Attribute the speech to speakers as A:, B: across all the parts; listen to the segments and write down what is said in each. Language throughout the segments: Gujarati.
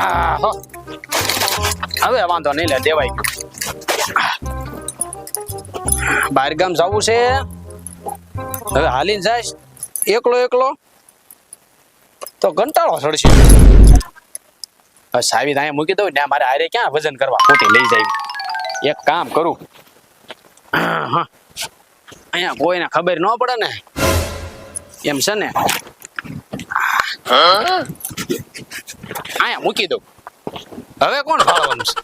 A: આ, હવે વાંધો નહીં લે દેવાય. બહાર ગામ જવું છે. હવે હાલીને જાય એકલો એકલો. તો કંટાળો ચડશે સાવી અહીંયા મૂકી દઉં ને મારે હારે ક્યાં વજન કરવા? પોતે લઈ જાય. એક કામ કરું. હા. અહીંયા કોઈને ખબર ન પડે ને એમ છે ને. અહીંયા મૂકી દઉં. હવે કોણ ફાળવાનું છે?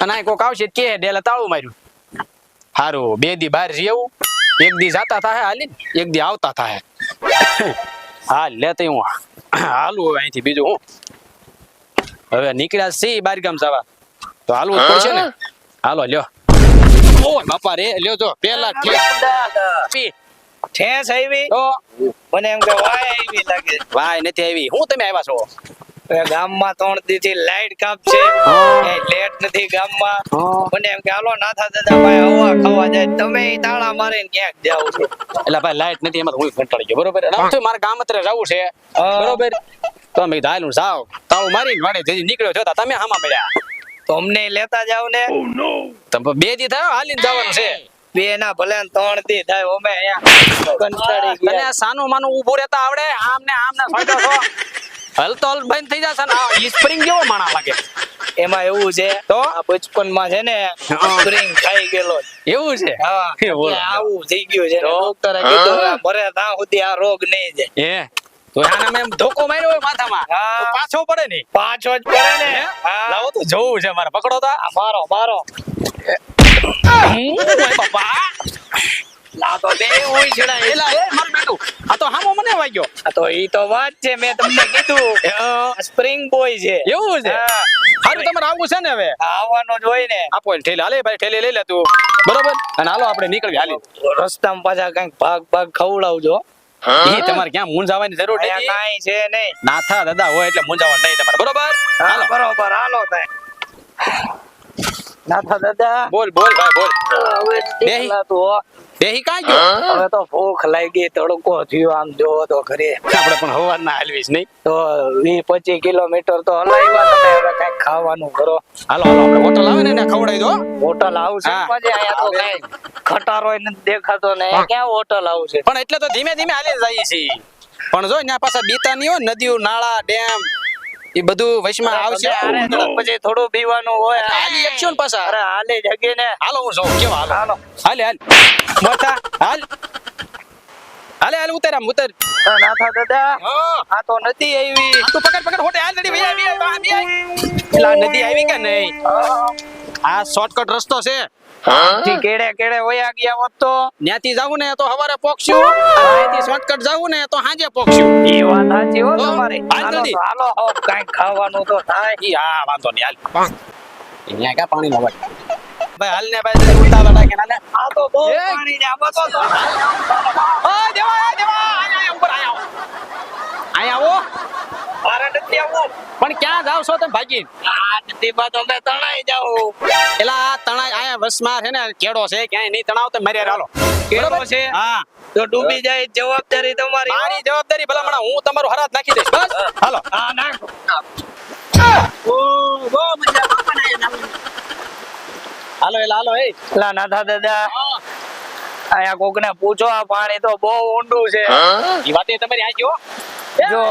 A: અને અહીં કોક આવશે કે ડેલે તાળું માર્યું. હારું બે દી બહાર જેવું એક દી જાતા થાય હાલી એક દી આવતા થાય હાલ લેતે હું હાલું હવે અહીંથી બીજું હું. હવે નીકળ્યા સી બાર ગામ જવા. તો હાલવું જ પડશે ને? હાલો લ્યો. ઓય બાપા રે લ્યો જો પેલા ઠેસ.
B: ઠેસ આવી?
A: તો?
B: મને એમ કે વાય આવી લાગે.
A: ભાઈ નથી આવી. હું તમે આવ્યા છો?
B: ગામમાં ત્રણ દીથી લાઈટ
A: કાપ
B: છે લેટ નથી ગામમાં. મને એમ કે હાલો નાથા દાદા ભાઈ હવા ખાવા જાય. તમે ઈ તાળા મારીને ક્યાંક જાવ છો?
A: એટલે ભાઈ લાઈટ નથી એમાં હું કંટાળી ગયો. બરોબર? મારે ગામ અત્યારે જવું છે. બરોબર? તો મેં કીધું હાલું જાવ તાળું મારીને વાડે જઈ નીકળ્યો છો તો તમે હામાં મળ્યા?
B: તો અમને લેતા જાવ ને.
A: તમે બે દી થયો હાલીને જવાનું છે.
B: બે ના ભલે ત્રણ દી થાય અમે અહીંયા કંટાળી ગયા.
A: સાનું માનું ઊભું રહેતા આવડે. આમ ને આમ ને ફાયદો છો હલતો હલ બંધ થઈ જશે ને. આ સ્પ્રિંગ કેવો માણા લાગે?
B: એમાં એવું છે
A: તો?
B: આ બચપનમાં છે ને. સ્પ્રિંગ ખાઈ ગયેલો
A: એવું છે?
B: હા આવું થઈ ગયું છે
A: તો?
B: ડોક્ટરે કીધું આ મરે ત્યાં સુધી આ રોગ નહીં જાય.
A: એ? તો આના મેં ધોકો માર્યો હોય માથામાં? તો પાછો પડે નહીં
B: પાછો જ પડે ને.
A: હા? લાવો તો જોવું છે મારે. પકડો તા.
B: મારો મારો.
A: બાપા.
B: આ તો બે હોય છે
A: એલા એ મારું બેટું. આ તો હામો મને વાગ્યો.
B: આ તો ઈ તો વાત છે મેં તમને કીધું. સ્પ્રિંગ બોય છે.
A: એવું છે? હારું તમારે આવું છે ને હવે?
B: આવવાનો જ હોય ને.
A: આપો ઠેલી. હાલે ભાઈ ઠેલી લઈ લે તું. બરોબર? અને હાલો આપણે નીકળવી હાલી.
B: રસ્તામાં પાછા કંઈક ભાગ ભાગ ખવડાવજો.
A: ઈ તમારે ક્યાં મૂંઝાવાની જરૂર નથી?
B: કાંઈ છે નહીં.
A: નાથા દાદા હોય એટલે મૂંઝાવણ નહીં તમારે. બરોબર?
B: હાલો. બરોબર. હાલો થાય નાથા દાદા.
A: બોલ બોલ ભાઈ બોલ.
B: હવે
A: બેહી.
B: તો.
A: દેહી કાં ગયો?
B: હવે તો ભૂખ લાગી તડકો થયો આમ જો તો ઘરે.
A: આપણે પણ હવાર ના હાલવીશ નહીં?
B: તો વીસ પચીસ કિલોમીટર તો હલાવ્યા તમે હવે કઈ ખાવાનું કરો.
A: હાલો હાલો આપણે હોટલ આવે ને એને ખવડાવી દો
B: હોટલ આવશે. પછી અહીંયા તો કઈ ખટારો એને દેખાતો ને ક્યાં હોટલ આવશે
A: પણ એટલે તો ધીમે ધીમે હાલી જઈએ છીએ પણ જો ને પાછા બીતા નહીં હોય નદીઓ નાળા ડેમ એ બધું વચમાં આવશે.
B: પછી થોડું પીવાનું હોય.
A: હાલી એકસો ને પાછા.
B: અરે હાલે જગે ને.
A: હાલો હું જોઉં. કેવા હાલો?
B: હાલો.
A: હાલે હાલ. મોટા હાલ. હાલે હાલ ઉતર આમ ઉતર.
B: નાથા દાદા.
A: હા.
B: આ તો નથી આવી.
A: તું પકડ પકડ હોટે હાલ નદી ભાઈ આવી નદી આવી કે નહીં? આ શોર્ટકટ રસ્તો છે.
B: કેડે કેડે વયા ગયા હોત તો?
A: ન્યાથી જાવું ને તો હવારે પોક્ષ્યું અહીંથી શોર્ટકટ જાવું ને તો હાજે પોક્ષ્યું
B: એ વાત સાચી હો તમારી.
A: હાલો
B: હાલો હો કાંઈક ખાવાનું તો થાય.
A: ઈ હા વાંધો નહીં હાલ. અહીંયા કા પાણી નો ભાઈ હાલ ને ભાઈ ઉતા લડા કે ના
B: આ તો બહુ પાણી ને આ તો તો
A: ઓય દેવા દેવા અહીંયા ઉપર આયા આયા આવો.
B: મારે નથી આવવું
A: પણ ક્યાં જાવ છો તમે ભાગી
B: આ તો મેં તણાઈ જાઉં.
A: એલા આ તણાઈ અહીંયા વસમાં છે ને કેડો છે ક્યાંય નહીં તણાવ તો મર્યા હાલો
B: કેડો છે?
A: હા.
B: તો ડૂબી જાય જવાબદારી તમારી?
A: મારી જવાબદારી ભલામણ હું તમારું હરાજ નાખી દઈશ બસ. હાલો.
B: હા નાખો.
A: ઓ બહુ મજા હાલો એલા હાલો એ
B: લા નાથા દાદા. અહીંયા કોક ને પૂછો આ પાણી તો બહુ ઊંડું છે.
A: વાતે તમારી
B: જો.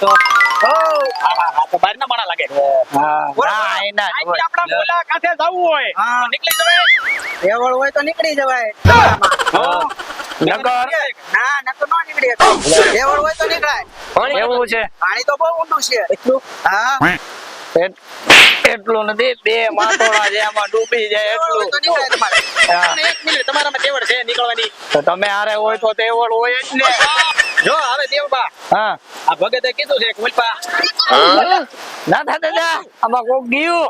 B: તો
A: હા, હા, હા, તો માણા લાગે.
B: હા એના
A: આપણા
B: હોય.
A: મુલાકાતે જવું હોય. નીકળી જવાય.
C: રેવડ હોય તો નીકળી જવાય.
B: નકર
C: ના નકર નો નીકળી શકાય. હોય તો નીકળાય.
B: એવું છે.
C: પાણી તો બહુ ઊંડું છે. હા.
B: એટલું નથી. બે માથોડા છે આમાં ડૂબી જાય એટલું.
C: તો
A: તમારામાં તેવડ છે નીકળવાની.
B: તો તમે હારે હોય તો તેવડ હોય જ ને.
A: જો હવે દેવબા
B: હા.
A: આ ભગતે કીધું છે કે મુલપા
B: ના થા દાદા આમાં કોક ગયું.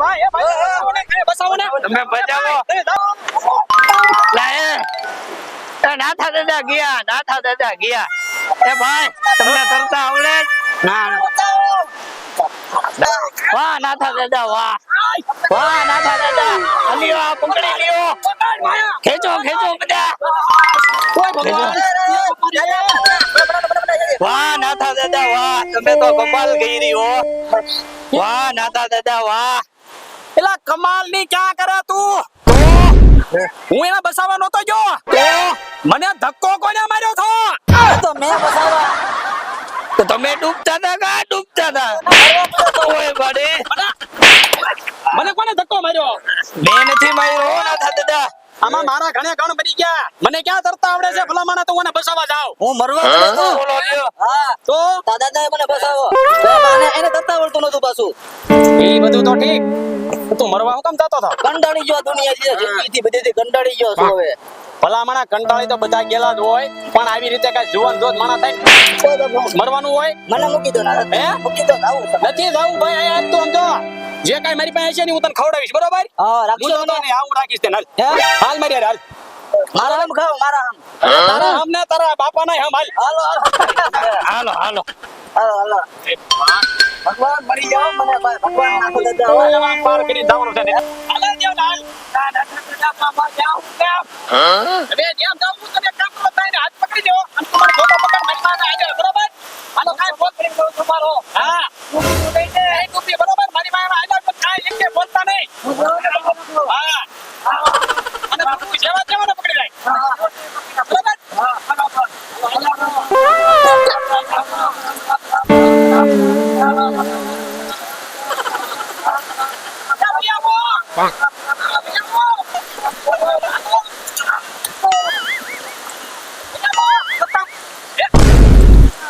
A: ભાઈ એ ભાઈ બસાવો ને
B: તમે બચાવો થા દાદા. ગયા ના થા દાદા ગયા એ ભાઈ તમને તરતા આવડે? ના. વાહ ના થા દાદા વાહ. વાહ ના થા દાદા. અલ્યો આ પકડી લ્યો. ખેંચો ખેંચો બધા.
A: ભગવાન.
B: વાહ નાથા દાદા વાહ. તમે તો કમાલ કરી હો. વાહ નાથા દાદા વાહ.
A: એલા કમાલની ક્યાં કરે તું? હું? એના બસાવા નતો ગયો. મને ધક્કો કોને માર્યો છો
C: તો મેં બસાવા
B: તો તમે ડૂબતા હતા કા ડૂબતા હતા? ઓય બડે.
A: મને કોને ધક્કો માર્યો?
B: બે નથી માર્યો ના નાથા દાદા.
A: આમાં મારા ઘણે ઘણ મરી ગયા. મને ક્યાં તરતા આવડે છે? ભલામણા તો મને બસાવા જાવ
C: હું મરવા
B: બોલો
C: હા.
A: તો?
C: દાદા મને બસાવો. એને તરતા આવડતું નતું પાછું.
A: એ બધું તો ઠીક. તું મરવા હું કેમ જતો હતો?
C: કંટાળી ગયો દુનિયા જિંદગીથી બધેથી કંટાળી ગયો છું હવે.
A: ભલામણા કંટાળી તો બધા ગેલા જ હોય પણ આવી રીતે કઈ જુવાન જોત માણા થાય મરવાનું હોય?
C: મને મૂકી દો ના
A: હે?
C: મૂકી દો આવું
A: નથી જવું ભાઈ અહીંયા આજ તો સમજો. જે કઈ મારી પાસે છે ને હું તને ખવડાવીશ બરોબર
C: હા રાખજો
A: તો તને આવું રાખીશ તે હાલ
C: હે?
A: હાલ મારી હાલ
C: મારા આમ ખાઓ મારા આમ
A: તારા હમ ને તારા બાપા ના હમ હાલ
C: હાલો હાલો
B: હાલો હાલો
C: હાલો હાલો ભગવાન મરી જાઓ મને ભગવાન નાખો દાદા હવે.
A: પાર કરી જવાનું છે ને. હાલે જેમ હાલ. ના, ના, ના, ના, બાપા, જાઉં, જાઉં. હવે જેમ જાઉં છું તમે કામ કરો, તાઈને હાથ પકડી દેવો અને તમારો પકડ મારી પાસે આવી જાય, બરોબર? હાલો, કાંઈ ફોન કરીને કહું છું મારો. હા. નહીં ડૂબી, બરોબર?
D: Pak.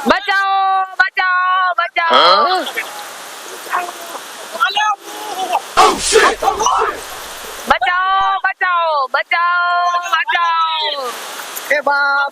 D: Baca, baca, baca. Huh? Oh baca
C: baca baca. Eh, ba,